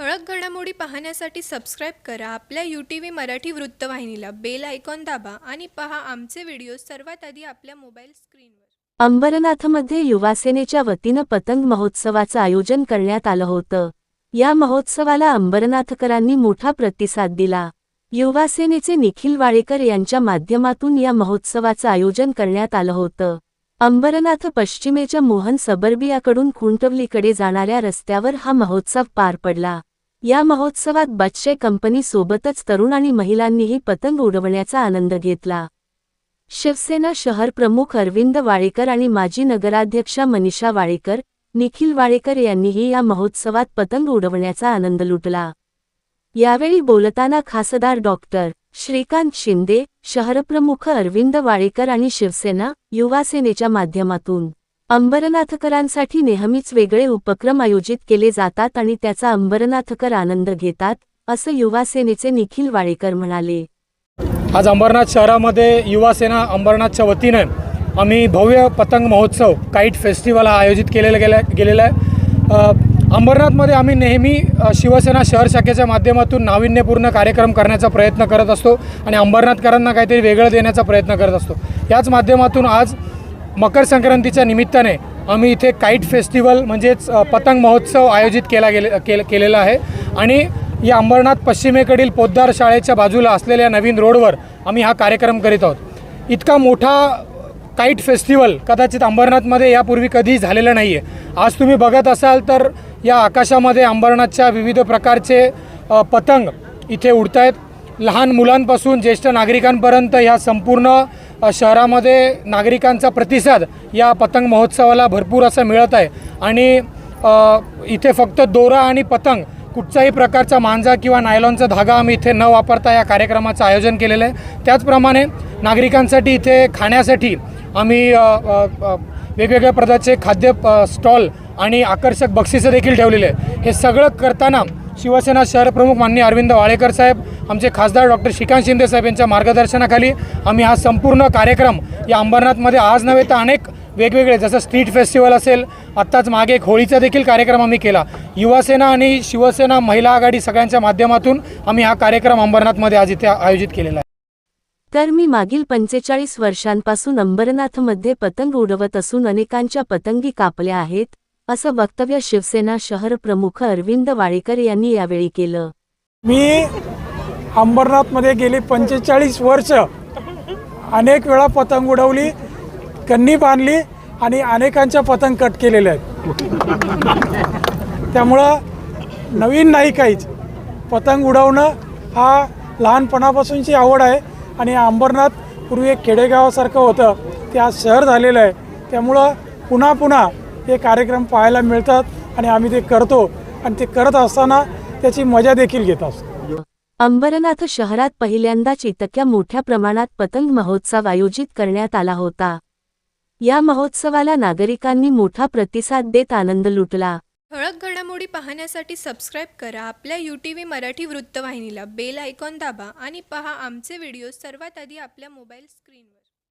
ठळक घडामोडी पाहण्यासाठी सबस्क्राईब करा. आपल्या यू टी व्ही मराठी वृत्तवाहिनीला बेल आयकॉन दाबा आणि पहा आमचे व्हिडिओ सर्वात आधी आपल्या मोबाईल स्क्रीनवर अंबरनाथमध्ये युवासेनेच्या वतीनं पतंग महोत्सवाचं आयोजन करण्यात आलं होतं. या महोत्सवाला अंबरनाथकरांनी मोठा प्रतिसाद दिला. युवासेनेचे निखिल वाळेकर यांच्या माध्यमातून या महोत्सवाचं आयोजन करण्यात आलं होतं. अंबरनाथ पश्चिमेच्या मोहन सबर्बियाकडून खुंटवलीकडे जाणाऱ्या रस्त्यावर हा महोत्सव पार पडला. या महोत्सवात बच्चे कंपनी सोबतच तरुण आणि महिलांनीही पतंग उडवण्याचा आनंद घेतला. शिवसेना शहर प्रमुख अरविंद वाळेकर आणि माजी नगराध्यक्षा मनीषा वाळेकर निखिल वाळेकर यांनीही या महोत्सवात पतंग उडवण्याचा आनंद लुटला. यावेळी बोलताना खासदार डॉक्टर श्रीकांत शिंदे शहरप्रमुख अरविंद वाळेकर आणि शिवसेना युवासेनेच्या माध्यमातून अंबरनाथकरांसाठी नेहमीच वेगळे उपक्रम आयोजित केले जातात आणि त्याचा अंबरनाथकर आनंद घेतात असं युवासेनेचे निखिल वाळेकर म्हणाले. आज अंबरनाथ शहरामध्ये युवासेना अंबरनाथच्या वतीनं आम्ही भव्य पतंग महोत्सव काईट फेस्टिवल हा आयोजित केलेला गेला गेलेला आहे. अंबरनाथमध्ये आम्ही नेहमी शिवसेना शहर शाखेच्या माध्यमातून नाविन्यपूर्ण कार्यक्रम करण्याचा प्रयत्न करत असतो आणि अंबरनाथकरांना काहीतरी वेगळं देण्याचा प्रयत्न करत असतो. याच माध्यमातून आज मकर संक्रांतीच्या निमित्ताने आम्ही इथे काईट फेस्टिवल म्हणजेच पतंग महोत्सव आयोजित केला गेले केल केलेला आहे. आणि या अंबरनाथ पश्चिमेकडील पोद्दार शाळेच्या बाजूला असलेल्या नवीन रोडवर आम्ही हा कार्यक्रम करीत आहोत. इतका मोठा काईट फेस्टिवल कदाचित अंबरनाथमध्ये यापूर्वी कधीही झालेलं नाही आहे आज तुम्ही बघत असाल तर या आकाशामध्ये अंबरनाथच्या विविध प्रकारचे पतंग इथे उडत आहेत लहान मुलांपासून ज्येष्ठ नागरिकांपर्यंत ह्या संपूर्ण शहरामध्ये नागरिकांचा प्रतिसाद या पतंग महोत्सवाला भरपूर असा मिळत आहे. आणि इथे फक्त दोरा आणि पतंग कुठच्याही प्रकारचा मांजा किंवा नायलॉनचा धागा आम्ही इथे न वापरता या कार्यक्रमाचं आयोजन केलेलं आहे. त्याचप्रमाणे नागरिकांसाठी इथे खाण्यासाठी आम्ही वेगवेगळ्या प्रकारचे खाद्य स्टॉल आणि आकर्षक बक्षिसं देखील ठेवलेले आहे हे सगळं करताना शिवसेना शहरप्रमुख माननीय अरविंद वाळेकर साहेब आमचे खासदार डॉक्टर श्रीकांत शिंदे साहेब यांच्या मार्गदर्शनाखाली आम्ही हा संपूर्ण कार्यक्रम या अंबरनाथमध्ये आज नव्हे तर अनेक वेगवेगळे जसं स्ट्रीट फेस्टिवल असेल आत्ताच मागे एक होळीचा देखील कार्यक्रम आम्ही केला. युवासेना आणि शिवसेना महिला आघाडी सगळ्यांच्या माध्यमातून आम्ही हा कार्यक्रम अंबरनाथमध्ये आज इथे आयोजित केलेला आहे. तर मी मागील पंचेचाळीस वर्षांपासून अंबरनाथमध्ये पतंग उडवत असून अनेकांच्या पतंगी कापल्या आहेत. असं वक्तव्य शिवसेना शहर प्रमुख अरविंद वाळेकर यांनी यावेळी केलं. मी अंबरनाथमध्ये गेली पंचेचाळीस वर्ष. अनेक वेळा पतंग उडवली कन्नी बांधली आणि अनेकांच्या पतंग कट केलेल्या आहेत. त्यामुळं नवीन नाही काहीच. पतंग उडवणं हा लहानपणापासूनची आवड आहे आणि अंबरनाथ पूर्वी एक खेडेगावासारखं होतं. ते आज शहर झालेलं आहे. त्यामुळं पुन्हा पुन्हा हे कार्यक्रम पाहायला मिळतात आणि आम्ही ते करतो. आणि ते करत असताना त्याची मजा देखील घेत असतो. अंबरनाथ शहरात पहिल्यांदाच इतक्या मोठ्या प्रमाणात पतंग महोत्सव आयोजित करण्यात आला होता. या महोत्सवाला नागरिकांनी मोठा प्रतिसाद देत आनंद लुटला. ठळक घडामोडी पाहण्यासाठी सबस्क्राईब करा. आपल्या यू टी व्ही मराठी वृत्तवाहिनीला बेल आयकॉन दाबा आणि पहा आमचे व्हिडिओ सर्वात आधी आपल्या मोबाईल स्क्रीनवर